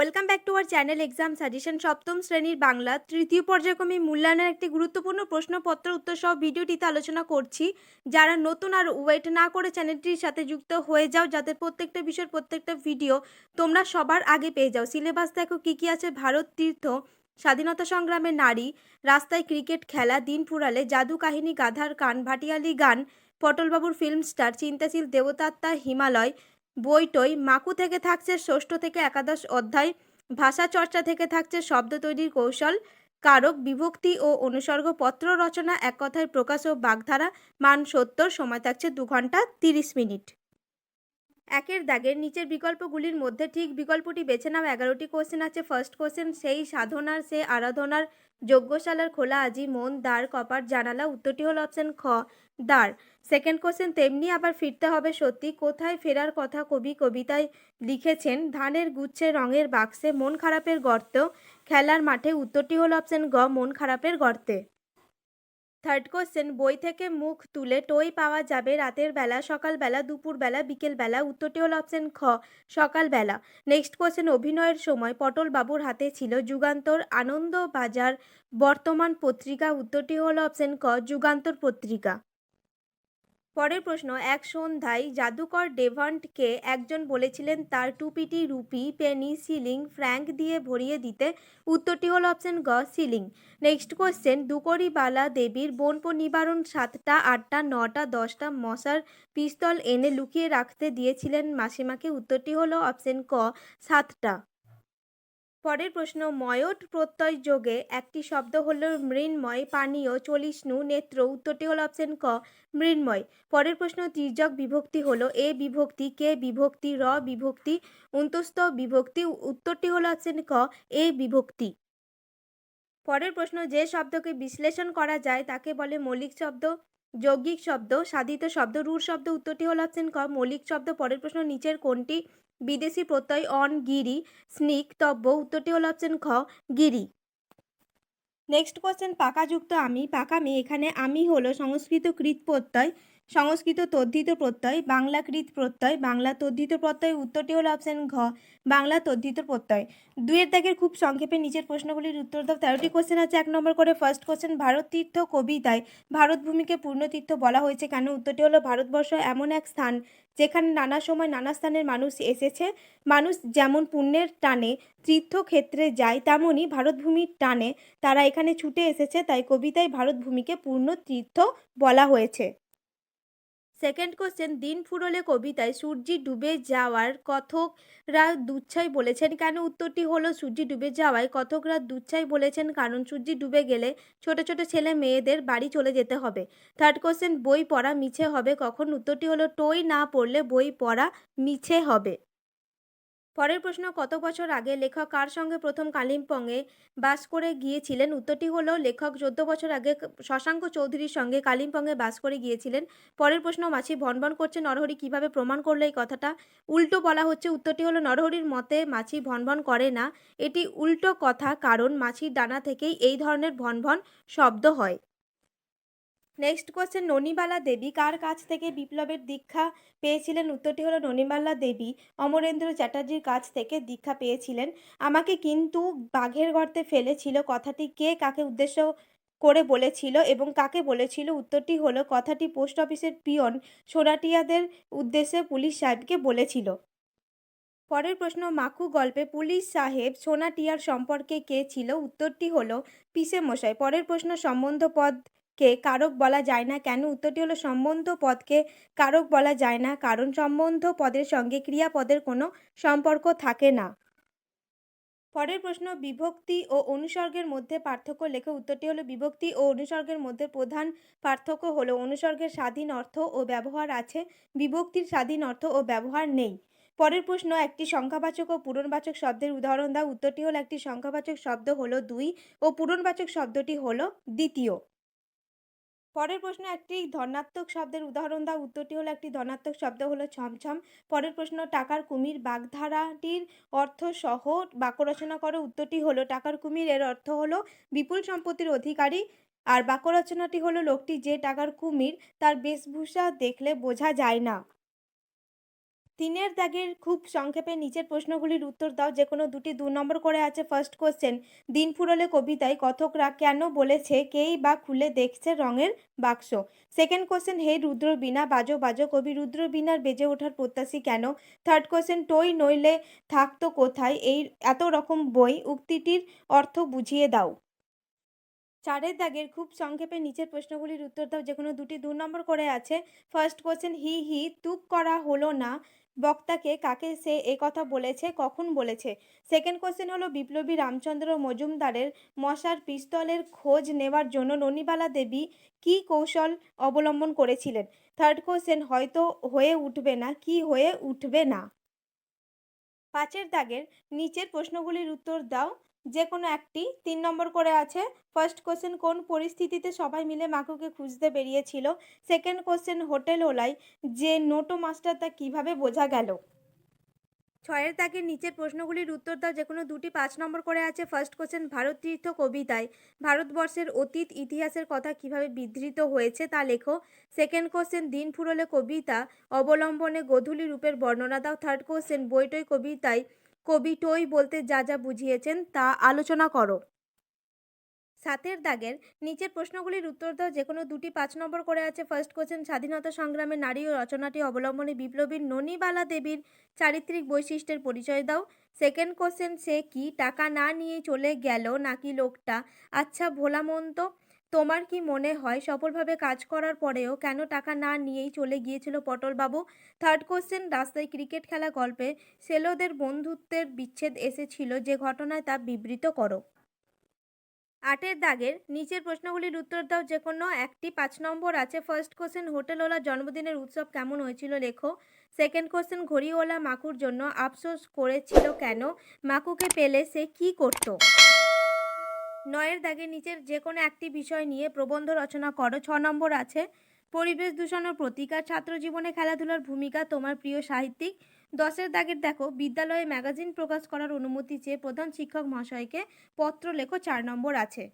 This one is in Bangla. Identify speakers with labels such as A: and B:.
A: Welcome back to our channel exam suggestion সপ্তম শ্রেণির বাংলা, তৃতীয় পর্যায়ক্রমে মূল্যায়নের একটি গুরুত্বপূর্ণ প্রশ্নপত্র উত্তর সহ ভিডিওটিতে আলোচনা করছি। যারা নতুন আর ওয়েট না করে চ্যানেলটির সাথে যুক্ত হয়ে যাও, যাদের প্রত্যেকটা বিষয়ের প্রত্যেকটা ভিডিও তোমরা সবার আগে পেয়ে যাও। সিলেবাস দেখো কী কী আছে, ভারত তীর্থ, স্বাধীনতা সংগ্রামে নারী, রাস্তায় ক্রিকেট খেলা, দিন ফুরালে জাদু কাহিনী, গাধার কান, ভাটিয়ালি গান, পটলবাবুর ফিল্ম স্টার চিন্তাশীল দেবতাত্মা, হিমালয় বইটই মাকু থেকে থাকছে ষষ্ঠ থেকে একাদশ অধ্যায়, ভাষা চর্চা থেকে থাকছে শব্দ তৈরির কৌশল, কারক, বিভক্তি ও অনুসর্গ পত্র রচনা, এক কথায় প্রকাশ ও বাগধারা, মান সত্তর, সময় থাকছে দু ঘণ্টা তিরিশ মিনিট। একের দাগের নিচের বিকল্পগুলির মধ্যে ঠিক বিকল্পটি বেছে নাও। এগারোটি কোশ্চেন আছে। ফার্স্ট কোশ্চেন সেই সাধনার সে আরাধনার, যজ্ঞশালার খোলা আজি, মন, দ্বার কপার জানালা, উত্তরটি হল অপশন খ। দ্বার সেকেন্ড কোশ্চেন তেমনি আবার ফিরতে হবে সত্যি। কোথায় ফেরার কথা কবি কবিতায় লিখেছেন, ধানের গুচ্ছে রঙের বাক্সে, মন খারাপের গর্ত, খেলার মাঠে উত্তরটি হল অপশন গ, মন খারাপের গর্তে। থার্ড কোশ্চেন বই থেকে মুখ তুলে টই পাওয়া যাবে রাতের বেলা, সকালবেলা, দুপুরবেলা, বিকেলবেলা, উত্তরটি হল অপশন খ, সকালবেলা। নেক্সট কোশ্চেন অভিনয়ের সময় পটল বাবুর হাতে ছিল যুগান্তর আনন্দ বাজার বর্তমান পত্রিকা, উত্তরটি হল অপশন ক, যুগান্তর পত্রিকা। পরের প্রশ্ন, এক সন্ধ্যায় জাদুকর ডেভন্টকে একজন বলেছিলেন, তার টুপিটি রুপি, পেনি, সিলিং, ফ্র্যাঙ্ক দিয়ে ভরিয়ে দিতে। উত্তরটি হল অপশন গ, সিলিং। নেক্সট কোশ্চেন, দুকরিবালা দেবীর বনপ নিবারণ সাতটা, আটটা, নটা, দশটা মশার পিস্তল এনে লুকিয়ে রাখতে দিয়েছিলেন মাসিমাকে। উত্তরটি হলো অপশন ক, সাতটা। পরের প্রশ্ন ময়ট প্রত্যয় যোগে একটি শব্দ হলো মৃন্ময়, পানীয়, চলিষ্ণু, নেত্র, উত্তরটি হলো অপশন ক, মৃন্ময়। পরের প্রশ্ন, তির্যক বিভক্তি হলো এ বিভক্তি, কে বিভক্তি, র বিভক্তি অন্তস্থ বিভক্তি, উত্তরটি হলো অপশন ক, এ বিভক্তি। পরের প্রশ্ন, যে শব্দকে বিশ্লেষণ করা যায় তাকে বলে মৌলিক শব্দ, যৌগিক শব্দ, সাধিত শব্দ, রূঢ় শব্দ, উত্তরটি হলো অপশন ক, মৌলিক শব্দ। পরের প্রশ্ন, নিচের কোনটি বিদেশি প্রত্যয় অন গিরি, স্নিক, তব্য, উত্তরটি হল অপশন খ, গিরি। নেক্সট কোশ্চেন পাকাযুক্ত আমি, পাকামি, এখানে আমি হলো সংস্কৃত কৃত প্রত্যয়। সংস্কৃত তদ্ধিত প্রত্যয়, বাংলা কৃত প্রত্যয়, বাংলা তদ্ধিত প্রত্যয়, উত্তরটি হলো অপশন ঘ, বাংলা তদ্ধিত প্রত্যয়। দুয়ের দাগের খুব সংক্ষেপে নিচের প্রশ্নগুলির উত্তর দাও। তেরোটি কোশ্চেন আছে, এক নম্বর করে ফার্স্ট কোশ্চেন ভারত তীর্থ কবিতায় ভারত ভূমিকে পূর্ণতীর্থ বলা হয়েছে কেন? উত্তরটি হলো ভারতবর্ষ এমন এক স্থান যেখানে নানা সময় নানা স্থানের মানুষ এসেছে। মানুষ যেমন পুণ্যের টানে তীর্থক্ষেত্রে যায় তেমনই ভারতভূমির টানে তারা এখানে ছুটে এসেছে, তাই কবিতায় ভারতভূমিকে পূর্ণ তীর্থ বলা হয়েছে। সেকেন্ড কোশ্চেন দিন ফুরলে কবিতায় সূর্যি ডুবে যাওয়ার কথকরা দুচ্ছাই বলেছেন কেন? উত্তরটি হলো, সূর্যি ডুবে যাওয়ায় কথকরা দুচ্ছাই বলেছেন কারণ সূর্যি ডুবে গেলে ছোট ছোট ছেলে মেয়েদের বাড়ি চলে যেতে হবে। থার্ড কোশ্চেন বই পড়া মিছে হবে কখন? উত্তরটি হলো, টই না পড়লে বই পড়া মিছে হবে। পরের প্রশ্ন, কত বছর আগে লেখক কার সঙ্গে প্রথম কালিম্পংয়ে বাস করে গিয়েছিলেন? উত্তরটি হলো, লেখক চোদ্দ বছর আগে শশাঙ্ক চৌধুরীর সঙ্গে কালিম্পংয়ে বাস করে গিয়েছিলেন। পরের প্রশ্ন মাছি ভনভন করছে নরহরি কীভাবে প্রমাণ করল এই কথাটা? উল্টো বলা হচ্ছে, উত্তরটি হলো, নরহরির মতে মাছি ভনভন করে না। এটি উল্টো কথা, কারণ মাছির ডানা থেকেই এই ধরনের ভনভন শব্দ হয়। নেক্সট কোশ্চেন ননিবালা দেবী কার কাছ থেকে বিপ্লবের দীক্ষা পেয়েছিলেন? উত্তরটি হলো ননিবালা দেবী। অমরেন্দ্র চ্যাটার্জির কাছ থেকে দীক্ষা পেয়েছিলেন। আমাকে কিন্তু বাঘের গর্তে ফেলেছিল। কথাটি কে কাকে উদ্দেশ্য করে বলেছিল এবং কাকে বলেছিল? উত্তরটি হলো, কথাটি পোস্ট অফিসের পিয়ন সোনাটিয়াদের উদ্দেশ্যে পুলিশ সাহেবকে বলেছিল। পরের প্রশ্ন মাকু গল্পে পুলিশ সাহেব সোনাটিয়ার সম্পর্কে কে ছিল? উত্তরটি হলো পিসে মশাই পরের প্রশ্ন সম্বন্ধ পদ কে কারক বলা যায় না কেন? উত্তরটি হলো সম্বন্ধ পদকে কারক বলা যায় না, কারণ সম্বন্ধ পদের সঙ্গে ক্রিয়াপদের কোনো সম্পর্ক থাকে না। পরের প্রশ্ন, বিভক্তি ও অনুসর্গের মধ্যে পার্থক্য লেখে। উত্তরটি হলো বিভক্তি ও অনুসর্গের মধ্যে প্রধান পার্থক্য হলো অনুসর্গের স্বাধীন অর্থ ও ব্যবহার আছে, বিভক্তির স্বাধীন অর্থ ও ব্যবহার নেই। পরের প্রশ্ন, একটি সংখ্যাবাচক ও পূরণবাচক শব্দের উদাহরণ দাও। উত্তরটি হলো একটি সংখ্যাবাচক শব্দ হলো দুই ও পূরণবাচক শব্দটি হলো দ্বিতীয়। পরের প্রশ্ন একটি ধনাত্মক শব্দের উদাহরণ দাও। উত্তরটি হলো একটি ধনাত্মক শব্দ হলো ছমছম। পরের প্রশ্ন, টাকার কুমির বাগধারাটির অর্থ সহ বাক্য রচনা করো। উত্তরটি হলো, টাকার কুমির এর অর্থ হলো বিপুল সম্পত্তির অধিকারী। আর বাক্য রচনাটি হলো, লোকটি যে টাকার কুমির তার বেশভূষা দেখলে বোঝা যায় না। তিনের দাগের খুব সংক্ষেপে নিচের প্রশ্নগুলির উত্তর দাও। যে কোনো দুটি দু নম্বর করে আছে। ফার্স্ট কোশ্চেন দিন ফুরলে কবিতায় কথকরা কেন বলেছে কেই বা খুলে দেখছে রঙের বাক্স? সেকেন্ড কোশ্চেন হে রুদ্র বীণা বাজো বাজো কবি রুদ্র বীণার বেজে ওঠার প্রত্যাশী কেন? থার্ড কোশ্চেন টই নইলে থাকতো কোথায়? এই এত রকম বই উক্তিটির অর্থ বুঝিয়ে দাও। চারের দাগের খুব সংক্ষেপে নিচের প্রশ্নগুলির উত্তর দাও। যে কোনো দুটি দু নম্বর করে আছে। ফার্স্ট কোশ্চেন হি হি, তুক করা হলো না। বক্তাকে কাকে সে এ কথা বলেছে, কখন বলেছে? সেকেন্ড কোশ্চেন হলো, বিপ্লবী রামচন্দ্র মজুমদারের মশার পিস্তলের খোঁজ নেওয়ার জন্য ননিবালা দেবী কি কৌশল অবলম্বন করেছিলেন? থার্ড কোশ্চেন হয়তো হয়ে উঠবে না, কি হয়ে উঠবে না? পাঁচের দাগের নিচের প্রশ্নগুলির উত্তর দাও। যে কোনো একটি। তিন নম্বর করে আছে ফার্স্ট কোশ্চেন কোন পরিস্থিতিতে সবাই মিলে মাকুকে খুঁজতে বেরিয়েছিল? সেকেন্ড কোশ্চেন হোটেল ওলাই, যে নোটো মাস্টার তা কীভাবে বোঝা গেল? ছয়ের দাগের নিচের প্রশ্নগুলির উত্তর দাও যে কোনো দুটি পাঁচ নম্বর করে আছে। ফার্স্ট কোশ্চেন ভারত তীর্থ কবিতায়, ভারতবর্ষের অতীত ইতিহাসের কথা কীভাবে বিধৃত হয়েছে তা লেখো। সেকেন্ড কোশ্চেন দিন ফুরলে কবিতা অবলম্বনে গধূলি রূপের বর্ণনা দাও। থার্ড কোশ্চেন বইটই কবিতায় কবি টই বলতে যা যা বুঝিয়েছেন তা আলোচনা করো। সাতের দাগের নিচের প্রশ্নগুলির উত্তর দাও। যে কোনো দুটি পাঁচ নম্বর করে আছে। ফার্স্ট কোশ্চেন স্বাধীনতা সংগ্রামে নারী ও রচনাটি অবলম্বনে বিপ্লবীর ননিবালা দেবীর চারিত্রিক বৈশিষ্ট্যের পরিচয় দাও। সেকেন্ড কোশ্চেন সে কি টাকা না নিয়ে চলে গেল নাকি লোকটা? আচ্ছা ভোলা মন্ত তোমার কি মনে হয় সফলভাবে কাজ করার পরেও কেন টাকা না নিয়েই চলে গিয়েছিল পটলবাবু? থার্ড কোশ্চেন রাস্তায় ক্রিকেট খেলা গল্পে সেলোদের বন্ধুত্বের বিচ্ছেদ এসেছিল যে ঘটনায় তা বিবৃত করো। আটের দাগের নিচের প্রশ্নগুলির উত্তর দাও, যে কোনো একটি পাঁচ নম্বর আছে। ফার্স্ট কোশ্চেন হোটেলওয়ালার জন্মদিনের উৎসব কেমন হয়েছিল লেখো। সেকেন্ড কোশ্চেন ঘড়িওয়ালা মাকুর জন্য আফসোস করেছিল কেন? মাকুকে পেলে সে কি করত? নয়ের দাগের নিচের যে কোনো একটি বিষয় নিয়ে প্রবন্ধ রচনা করো। ছ নম্বর আছে, পরিবেশ দূষণ ও প্রতিকার ছাত্র জীবনে খেলাধুলার ভূমিকা তোমার প্রিয় সাহিত্যিক। দশের দাগের দেখো, বিদ্যালয়ে ম্যাগাজিন প্রকাশ করার অনুমতি চেয়ে প্রধান শিক্ষক মহাশয়কে পত্র লেখো। চার নম্বর আছে